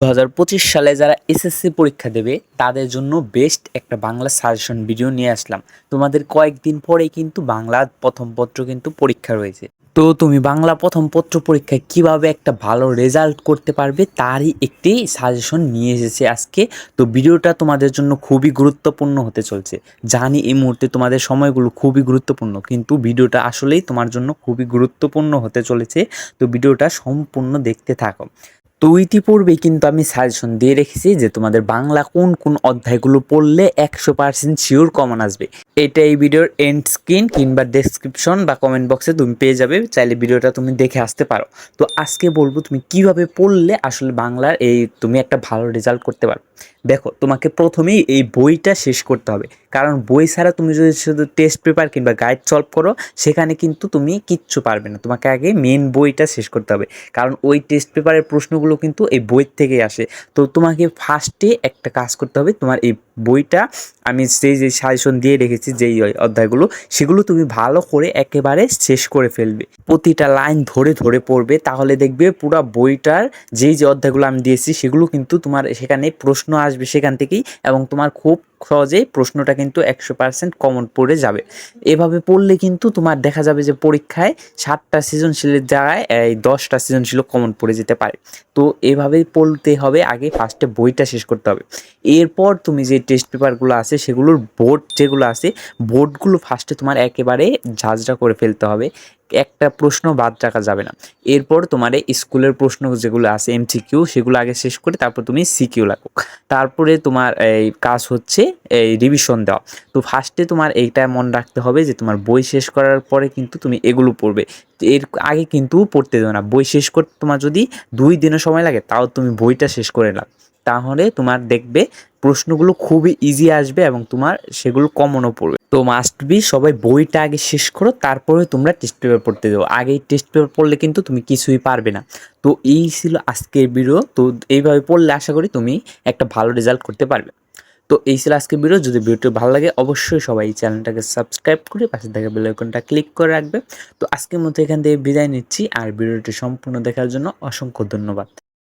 দু হাজার পঁচিশ সালে যারা এসএসসি পরীক্ষা দেবে, তাদের জন্য বেস্ট একটা বাংলা সাজেশন ভিডিও নিয়ে আসলাম। তোমাদের কয়েকদিন পরেই কিন্তু বাংলা প্রথম পত্র কিন্তু পরীক্ষা রয়েছে। তো তুমি বাংলা প্রথম পত্র পরীক্ষায় কীভাবে একটা ভালো রেজাল্ট করতে পারবে, তারই একটি সাজেশন নিয়ে এসেছে আজকে। তো ভিডিওটা তোমাদের জন্য খুবই গুরুত্বপূর্ণ হতে চলছে। জানি এই মুহূর্তে তোমাদের সময়গুলো খুবই গুরুত্বপূর্ণ, কিন্তু ভিডিওটা আসলেই তোমার জন্য খুবই গুরুত্বপূর্ণ হতে চলেছে। তো ভিডিওটা সম্পূর্ণ দেখতে থাকো। তো ইতিপূর্বেই কিন্তু আমি সাজেশন দিয়ে রেখেছি যে তোমাদের বাংলা কোন কোন অধ্যায়গুলো পড়লে একশো পার্সেন্ট শিওর কমন আসবে। এটা এই ভিডিওর এন্ড স্ক্রিন কিংবা ডেসক্রিপশন বা কমেন্ট বক্সে তুমি পেয়ে যাবে। চাইলে ভিডিওটা তুমি দেখে আসতে পারো। তো আজকে বলব তুমি কীভাবে পড়লে আসলে বাংলার এই তুমি একটা ভালো রেজাল্ট করতে পারো। দেখো, তোমাকে প্রথমেই এই বইটা শেষ করতে হবে। কারণ বই ছাড়া তুমি যদি শুধু টেস্ট পেপার কিংবা গাইড সলভ করো, সেখানে কিন্তু তুমি কিচ্ছু পারবে না। তোমাকে আগে মেন বইটা শেষ করতে হবে। কারণ ওই টেস্ট পেপারের প্রশ্নগুলো কিন্তু এই বই থেকে আসে। তো তোমাকে ফার্স্টে একটা কাজ করতে হবে। তোমার এই বইটা আমি সেই যে সাজেশন দিয়ে রেখেছি যেই অধ্যায়গুলো, সেগুলো তুমি ভালো করে একেবারে শেষ করে ফেলবে। প্রতিটা লাইন ধরে ধরে পড়বে, তাহলে দেখবে পুরো বইটার যেই যে অধ্যায়গুলো আমি দিয়েছি, সেগুলো কিন্তু তোমার সেখানে প্রশ্ন আসবে সেখান থেকেই এবং তোমার খুব সহজেই প্রশ্নটা কিন্তু একশো পার্সেন্ট কমন পড়ে যাবে। এভাবে পড়লে কিন্তু তোমার দেখা যাবে যে পরীক্ষায় সাতটা সৃজনশীলের জায়গায় এই দশটা সৃজনশীল কমন পড়ে যেতে পারে। তো এভাবেই পড়তে হবে, আগে ফার্স্টে বইটা শেষ করতে হবে। এরপর তুমি যে টেস্ট পেপারগুলো আছে, সেগুলোর বোর্ড যেগুলো আছে বোর্ডগুলো ফার্স্টে তোমার একেবারে ঝাঁঝরা করে ফেলতে হবে। একটা প্রশ্ন বাদ রাখা যাবে না। এরপর তোমার স্কুলের প্রশ্ন যেগুলো আছে এমসিকিউ সেগুলো আগে শেষ করে তারপর তুমি সিকিউ লাগো। তারপরে তোমার এই কাজ হচ্ছে এই রিভিশন দেওয়া। তো ফার্স্টে তোমার এইটা মনে রাখতে হবে যে তোমার বই শেষ করার পরে কিন্তু তুমি এগুলো পড়বে। এর আগে কিন্তু পড়তে দেবে না। বই শেষ করতে তোমার যদি দুই দিনের সময় লাগে, তাও তুমি বইটা শেষ করে নাও। তাহলে তোমার দেখবে প্রশ্নগুলো খুবই ইজি আসবে এবং তোমার সেগুলো কমনও পড়বে। তো মাস্ট বি সবাই বইটা আগে শেষ করো, তারপরে তোমরা টেস্ট পেপার পড়তে দেবো আগেই টেস্ট পেপার পড়লে কিন্তু তুমি কিছুই পারবে না। তো এই ছিল আজকের ভিডিও তো এইভাবে পড়লে আশা করি তুমি একটা ভালো রেজাল্ট করতে পারবে। তো এই ছিল আজকের ভিডিও যদি ভিডিওটি ভালো লাগে, অবশ্যই সবাই এই চ্যানেলটাকে সাবস্ক্রাইব করে পাশে থাকা বেল আইকনটা ক্লিক করে রাখবে। তো আজকের মতো এখান থেকে বিদায় নিচ্ছি। আর ভিডিওটি সম্পূর্ণ দেখার জন্য অসংখ্য ধন্যবাদ।